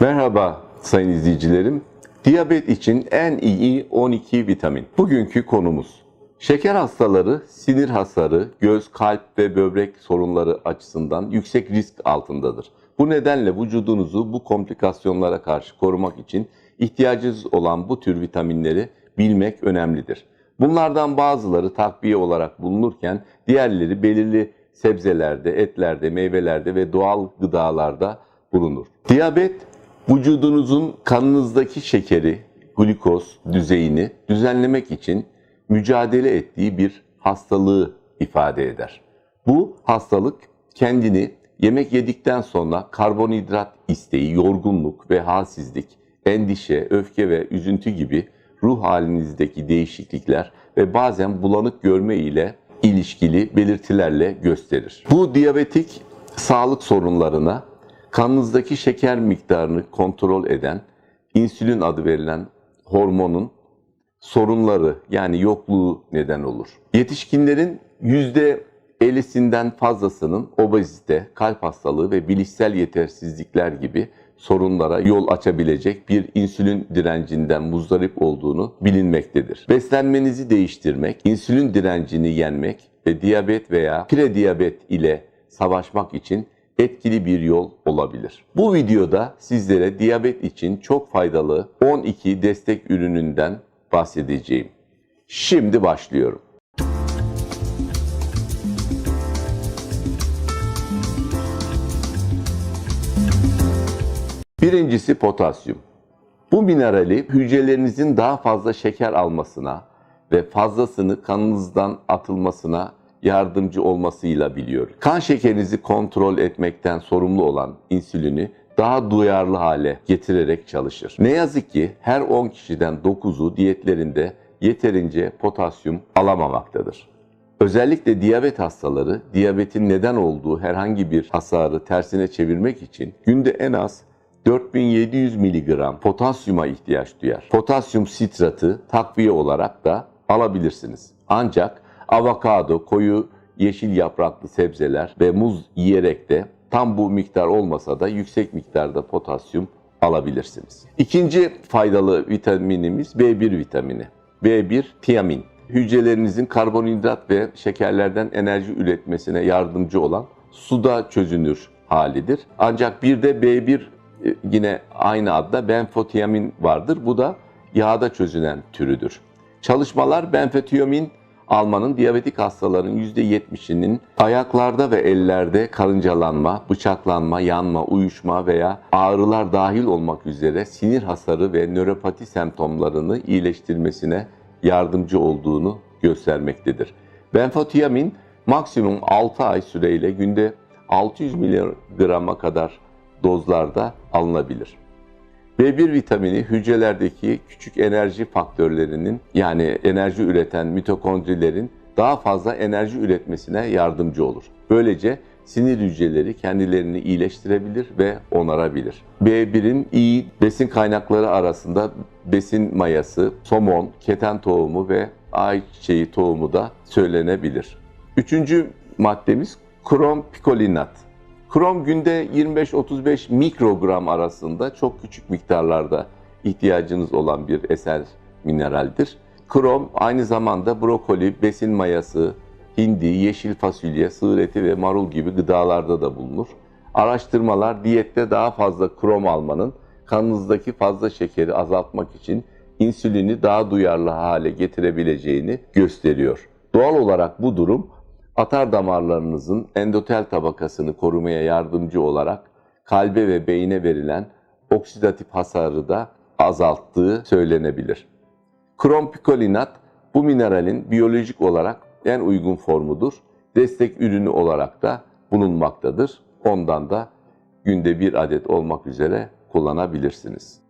Merhaba sayın izleyicilerim. Diyabet için en iyi 12 vitamin. Bugünkü konumuz. Şeker hastaları sinir hasarı, göz, kalp ve böbrek sorunları açısından yüksek risk altındadır. Bu nedenle vücudunuzu bu komplikasyonlara karşı korumak için ihtiyacınız olan bu tür vitaminleri bilmek önemlidir. Bunlardan bazıları takviye olarak bulunurken diğerleri belirli sebzelerde, etlerde, meyvelerde ve doğal gıdalarda bulunur. Diyabet vücudunuzun kanınızdaki şekeri, glikoz düzeyini düzenlemek için mücadele ettiği bir hastalığı ifade eder. Bu hastalık kendini yemek yedikten sonra karbonhidrat isteği, yorgunluk ve halsizlik, endişe, öfke ve üzüntü gibi ruh halinizdeki değişiklikler ve bazen bulanık görme ile ilişkili belirtilerle gösterir. Bu diyabetik sağlık sorunlarına kanınızdaki şeker miktarını kontrol eden insülin adı verilen hormonun sorunları yani yokluğu neden olur. Yetişkinlerin %50'sinden fazlasının obezite, kalp hastalığı ve bilişsel yetersizlikler gibi sorunlara yol açabilecek bir insülin direncinden muzdarip olduğunu bilinmektedir. Beslenmenizi değiştirmek, insülin direncini yenmek ve diyabet veya prediyabet ile savaşmak için etkili bir yol olabilir. Bu videoda sizlere diyabet için çok faydalı 12 destek ürününden bahsedeceğim. Şimdi başlıyorum. Birincisi potasyum. Bu minerali hücrelerinizin daha fazla şeker almasına ve fazlasını kanınızdan atılmasına yardımcı olmasıyla biliyor. Kan şekerinizi kontrol etmekten sorumlu olan insülini daha duyarlı hale getirerek çalışır. Ne yazık ki her 10 kişiden 9'u diyetlerinde yeterince potasyum alamamaktadır. Özellikle diyabet hastaları diyabetin neden olduğu herhangi bir hasarı tersine çevirmek için günde en az 4700 mg potasyuma ihtiyaç duyar. Potasyum sitratı takviye olarak da alabilirsiniz. Ancak avokado, koyu yeşil yapraklı sebzeler ve muz yiyerek de tam bu miktar olmasa da yüksek miktarda potasyum alabilirsiniz. İkinci faydalı vitaminimiz B1 vitamini. B1 tiamin. Hücrelerinizin karbonhidrat ve şekerlerden enerji üretmesine yardımcı olan suda çözünür halidir. Ancak bir de B1 e, yine aynı adda benfotiamin vardır. Bu da yağda çözünen türüdür. Çalışmalar benfotiamin almanın diyabetik hastaların %70'inin ayaklarda ve ellerde karıncalanma, bıçaklanma, yanma, uyuşma veya ağrılar dahil olmak üzere sinir hasarı ve nöropati semptomlarını iyileştirmesine yardımcı olduğunu göstermektedir. Benfotiamin maksimum 6 ay süreyle günde 600 mg'a kadar dozlarda alınabilir. B1 vitamini hücrelerdeki küçük enerji faktörlerinin yani enerji üreten mitokondrilerin daha fazla enerji üretmesine yardımcı olur. Böylece sinir hücreleri kendilerini iyileştirebilir ve onarabilir. B1'in iyi besin kaynakları arasında besin mayası, somon, keten tohumu ve ayçiçeği tohumu da söylenebilir. Üçüncü maddemiz krom pikolinat. Krom günde 25-35 mikrogram arasında çok küçük miktarlarda ihtiyacınız olan bir eser mineraldir. Krom aynı zamanda brokoli, besin mayası, hindi, yeşil fasulye, sığır eti ve marul gibi gıdalarda da bulunur. Araştırmalar diyette daha fazla krom almanın kanınızdaki fazla şekeri azaltmak için insülini daha duyarlı hale getirebileceğini gösteriyor. Doğal olarak bu durum atar damarlarınızın endotel tabakasını korumaya yardımcı olarak kalbe ve beyine verilen oksidatif hasarı da azalttığı söylenebilir. Krompikolinat bu mineralin biyolojik olarak en uygun formudur. Destek ürünü olarak da bulunmaktadır. Ondan da günde bir adet olmak üzere kullanabilirsiniz.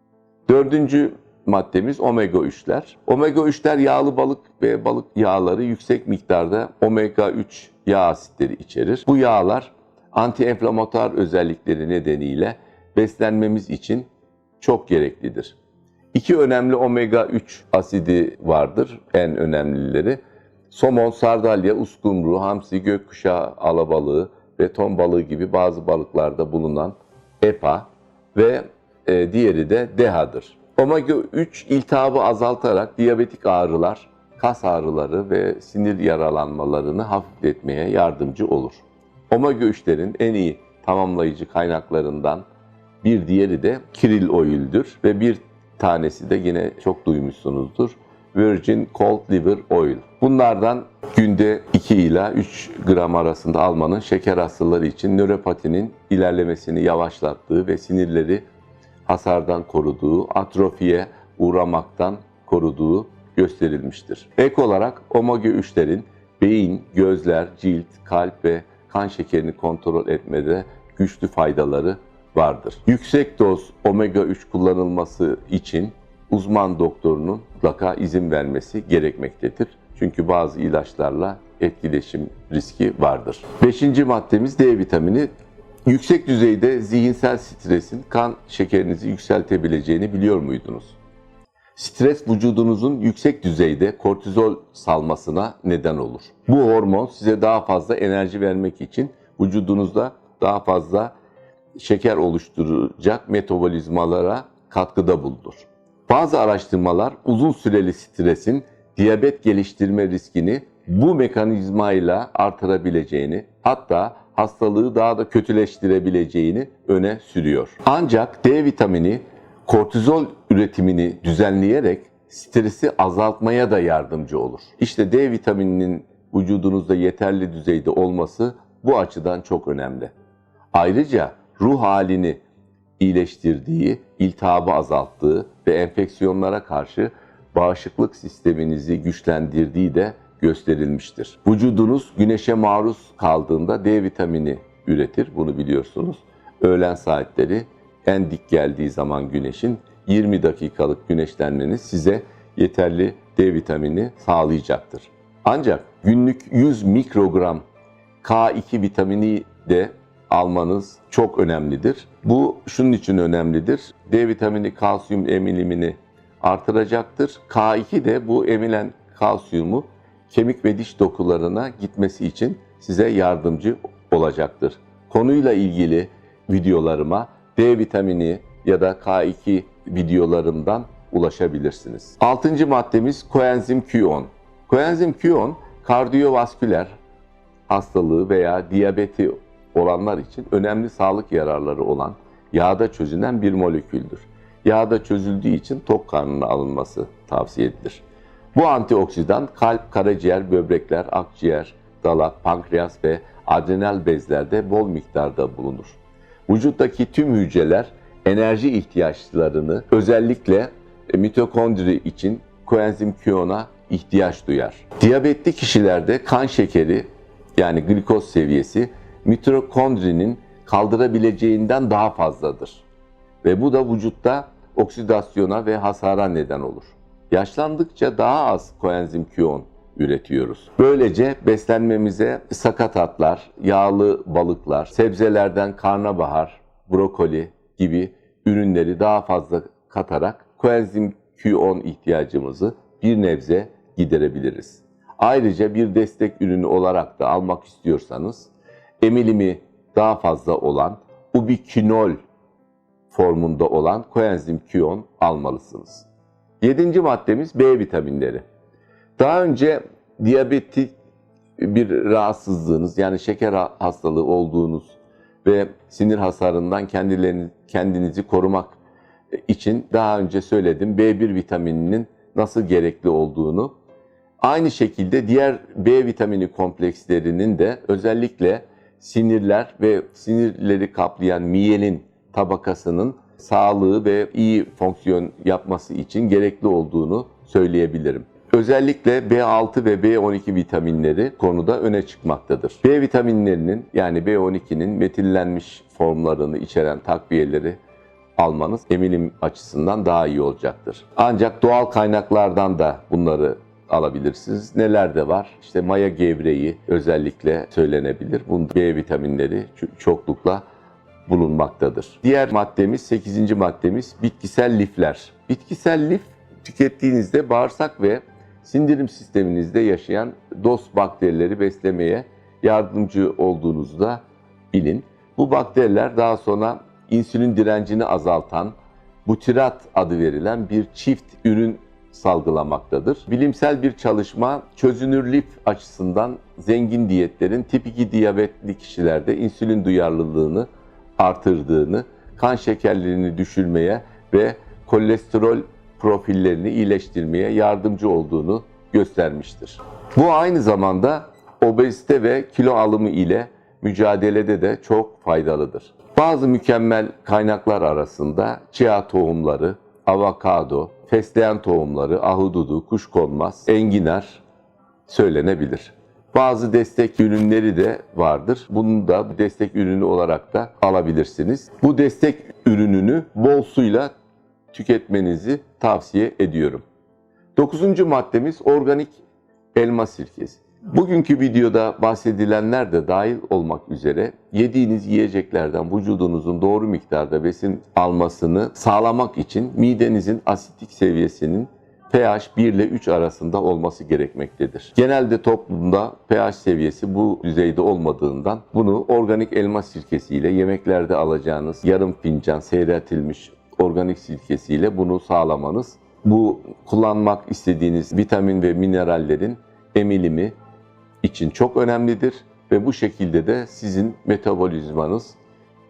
Dördüncü maddemiz omega 3'ler. Omega 3'ler yağlı balık ve balık yağları yüksek miktarda omega 3 yağ asitleri içerir. Bu yağlar antienflamatuar özellikleri nedeniyle beslenmemiz için çok gereklidir. İki önemli omega 3 asidi vardır, en önemlileri. Somon, sardalya, uskumru, hamsi, gökkuşağı alabalığı ve ton balığı gibi bazı balıklarda bulunan EPA ve e, diğeri de DHA'dır. Omega 3 iltihabı azaltarak diyabetik ağrılar, kas ağrıları ve sinir yaralanmalarını hafifletmeye yardımcı olur. Omega 3'lerin en iyi tamamlayıcı kaynaklarından bir diğeri de kiril oil'dür ve bir tanesi de yine çok duymuşsunuzdur. Virgin Cold Liver Oil. Bunlardan günde 2 ila 3 gram arasında almanın şeker hastaları için nöropatinin ilerlemesini yavaşlattığı ve sinirleri hasardan koruduğu, atrofiye uğramaktan koruduğu gösterilmiştir. Ek olarak omega 3'lerin beyin, gözler, cilt, kalp ve kan şekerini kontrol etmede güçlü faydaları vardır. Yüksek doz omega 3 kullanılması için uzman doktorunun mutlaka izin vermesi gerekmektedir. Çünkü bazı ilaçlarla etkileşim riski vardır. Beşinci maddemiz D vitamini. Yüksek düzeyde zihinsel stresin kan şekerinizi yükseltebileceğini biliyor muydunuz? Stres vücudunuzun yüksek düzeyde kortizol salmasına neden olur. Bu hormon size daha fazla enerji vermek için vücudunuzda daha fazla şeker oluşturacak metabolizmalara katkıda bulunur. Bazı araştırmalar uzun süreli stresin diyabet geliştirme riskini bu mekanizmayla artırabileceğini, hatta hastalığı daha da kötüleştirebileceğini öne sürüyor. Ancak D vitamini kortizol üretimini düzenleyerek stresi azaltmaya da yardımcı olur. İşte D vitamininin vücudunuzda yeterli düzeyde olması bu açıdan çok önemli. Ayrıca ruh halini iyileştirdiği, iltihabı azalttığı ve enfeksiyonlara karşı bağışıklık sisteminizi güçlendirdiği de gösterilmiştir. Vücudunuz güneşe maruz kaldığında D vitamini üretir, bunu biliyorsunuz. Öğlen saatleri en dik geldiği zaman güneşin 20 dakikalık güneşlenmeniz size yeterli D vitamini sağlayacaktır. Ancak günlük 100 mikrogram K2 vitamini de almanız çok önemlidir. Bu şunun için önemlidir. D vitamini kalsiyum emilimini artıracaktır. K2 de bu emilen kalsiyumu kemik ve diş dokularına gitmesi için size yardımcı olacaktır. Konuyla ilgili videolarıma D vitamini ya da K2 videolarımdan ulaşabilirsiniz. Altıncı maddemiz koenzim Q10. Koenzim Q10 kardiyovasküler hastalığı veya diyabeti olanlar için önemli sağlık yararları olan yağda çözünen bir moleküldür. Yağda çözüldüğü için tok karnına alınması tavsiye edilir. Bu antioksidan kalp, karaciğer, böbrekler, akciğer, dalak, pankreas ve adrenal bezlerde bol miktarda bulunur. Vücuttaki tüm hücreler enerji ihtiyaçlarını özellikle mitokondri için koenzim Q10'a ihtiyaç duyar. Diyabetli kişilerde kan şekeri yani glikoz seviyesi mitokondrinin kaldırabileceğinden daha fazladır. Ve bu da vücutta oksidasyona ve hasara neden olur. Yaşlandıkça daha az koenzim Q10 üretiyoruz. Böylece beslenmemize sakatatlar, yağlı balıklar, sebzelerden karnabahar, brokoli gibi ürünleri daha fazla katarak koenzim Q10 ihtiyacımızı bir nebze giderebiliriz. Ayrıca bir destek ürünü olarak da almak istiyorsanız emilimi daha fazla olan ubiquinol formunda olan koenzim Q10 almalısınız. Yedinci maddemiz B vitaminleri. Daha önce diyabetik bir rahatsızlığınız yani şeker hastalığı olduğunuz ve sinir hasarından kendilerini, kendinizi korumak için daha önce söyledim B1 vitamininin nasıl gerekli olduğunu. Aynı şekilde diğer B vitamini komplekslerinin de özellikle sinirler ve sinirleri kaplayan miyelin tabakasının sağlığı ve iyi fonksiyon yapması için gerekli olduğunu söyleyebilirim. Özellikle B6 ve B12 vitaminleri konuda öne çıkmaktadır. B vitaminlerinin yani B12'nin metillenmiş formlarını içeren takviyeleri almanız eminim açısından daha iyi olacaktır. Ancak doğal kaynaklardan da bunları alabilirsiniz. Neler de var? İşte maya gevreği özellikle söylenebilir. Bunun B vitaminleri çoklukla bulunmaktadır. Diğer maddemiz, 8. maddemiz bitkisel lifler. Bitkisel lif tükettiğinizde bağırsak ve sindirim sisteminizde yaşayan DOS bakterileri beslemeye yardımcı olduğunuzu da bilin. Bu bakteriler daha sonra insülin direncini azaltan butirat adı verilen bir çift ürün salgılamaktadır. Bilimsel bir çalışma çözünürlük açısından zengin diyetlerin tip 2 diyabetli kişilerde insülin duyarlılığını artırdığını, kan şekerlerini düşürmeye ve kolesterol profillerini iyileştirmeye yardımcı olduğunu göstermiştir. Bu aynı zamanda obezite ve kilo alımı ile mücadelede de çok faydalıdır. Bazı mükemmel kaynaklar arasında chia tohumları, avokado, fesleğen tohumları, ahududu, kuşkonmaz, enginar söylenebilir. Bazı destek ürünleri de vardır. Bunu da destek ürünü olarak da alabilirsiniz. Bu destek ürününü bol suyla tüketmenizi tavsiye ediyorum. Dokuzuncu maddemiz organik elma sirkesi. Bugünkü videoda bahsedilenler de dahil olmak üzere yediğiniz yiyeceklerden vücudunuzun doğru miktarda besin almasını sağlamak için midenizin asitik seviyesinin pH 1 ile 3 arasında olması gerekmektedir. Genelde toplumda pH seviyesi bu düzeyde olmadığından bunu organik elma sirkesiyle yemeklerde alacağınız yarım fincan seyreltilmiş organik sirkesiyle bunu sağlamanız bu kullanmak istediğiniz vitamin ve minerallerin emilimi için çok önemlidir ve bu şekilde de sizin metabolizmanız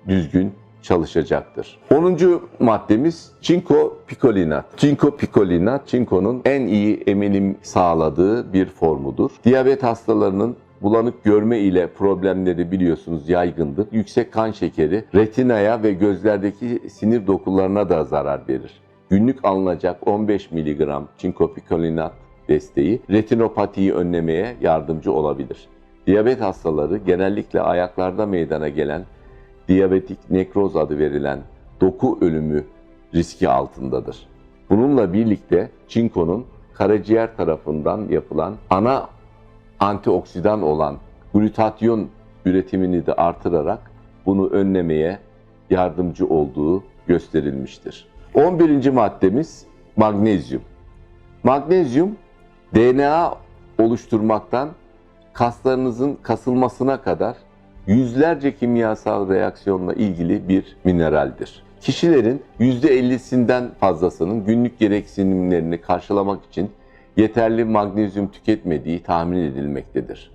düzgün çalışacaktır. 10. maddemiz çinko pikolinat. Çinko pikolinat, çinkonun en iyi emilim sağladığı bir formudur. Diyabet hastalarının bulanık görme ile problemleri biliyorsunuz yaygındır. Yüksek kan şekeri retinaya ve gözlerdeki sinir dokularına da zarar verir. Günlük alınacak 15 mg çinko pikolinat desteği retinopatiyi önlemeye yardımcı olabilir. Diyabet hastaları genellikle ayaklarda meydana gelen diyabetik nekroz adı verilen doku ölümü riski altındadır. Bununla birlikte çinkonun karaciğer tarafından yapılan ana antioksidan olan glutatyon üretimini de artırarak bunu önlemeye yardımcı olduğu gösterilmiştir. 11. maddemiz magnezyum. Magnezyum DNA oluşturmaktan kaslarınızın kasılmasına kadar yüzlerce kimyasal reaksiyonla ilgili bir mineraldir. Kişilerin %50'sinden fazlasının günlük gereksinimlerini karşılamak için yeterli magnezyum tüketmediği tahmin edilmektedir.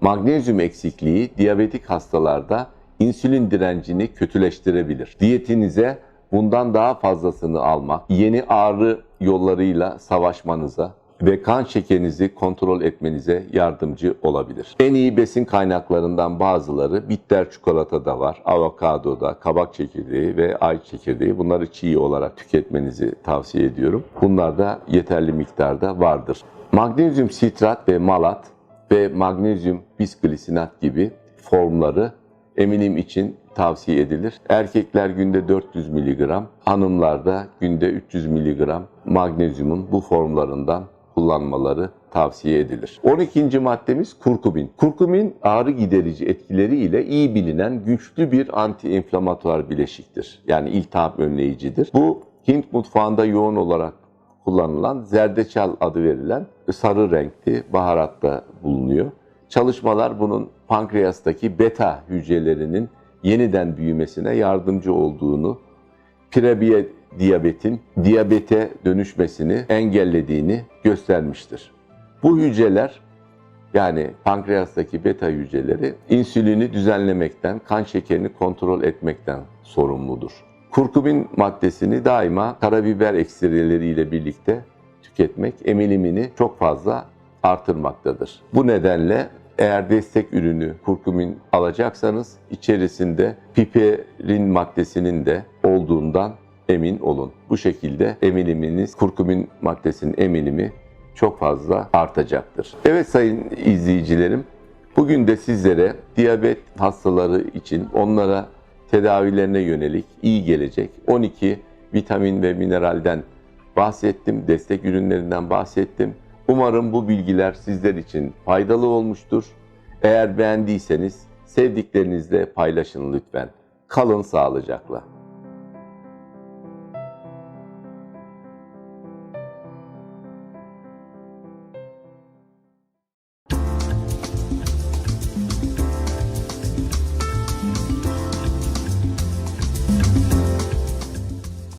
Magnezyum eksikliği diyabetik hastalarda insülin direncini kötüleştirebilir. Diyetinize bundan daha fazlasını almak, yeni ağrı yollarıyla savaşmanıza ve kan şekerinizi kontrol etmenize yardımcı olabilir. En iyi besin kaynaklarından bazıları bitter çikolatada var, avokadoda, kabak çekirdeği ve ay çekirdeği. Bunları çiğ olarak tüketmenizi tavsiye ediyorum. Bunlar da yeterli miktarda vardır. Magnezyum sitrat ve malat ve magnezyum bisglisinat gibi formları eminim için tavsiye edilir. Erkekler günde 400 mg, hanımlar da günde 300 mg magnezyumun bu formlarından kullanmaları tavsiye edilir. 12. maddemiz kurkumin. Kurkumin ağrı giderici etkileri ile iyi bilinen güçlü bir antiinflamatuar bileşiktir. Yani iltihap önleyicidir. Bu Hint mutfağında yoğun olarak kullanılan zerdeçal adı verilen sarı renkli baharatta bulunuyor. Çalışmalar bunun pankreastaki beta hücrelerinin yeniden büyümesine yardımcı olduğunu, prebiye diyabetin diyabete dönüşmesini engellediğini göstermiştir. Bu hücreler yani pankreastaki beta hücreleri insülini düzenlemekten, kan şekerini kontrol etmekten sorumludur. Kurkumin maddesini daima karabiber ekstrileriyle birlikte tüketmek emilimini çok fazla artırmaktadır. Bu nedenle eğer destek ürünü kurkumin alacaksanız içerisinde piperin maddesinin de olduğundan emin olun. Bu şekilde emiliminiz, kurkumin maddesinin emilimi çok fazla artacaktır. Evet sayın izleyicilerim, bugün de sizlere diyabet hastaları için onlara tedavilerine yönelik iyi gelecek 12 vitamin ve mineralden bahsettim, destek ürünlerinden bahsettim. Umarım bu bilgiler sizler için faydalı olmuştur. Eğer beğendiyseniz sevdiklerinizle paylaşın lütfen. Kalın sağlıcakla.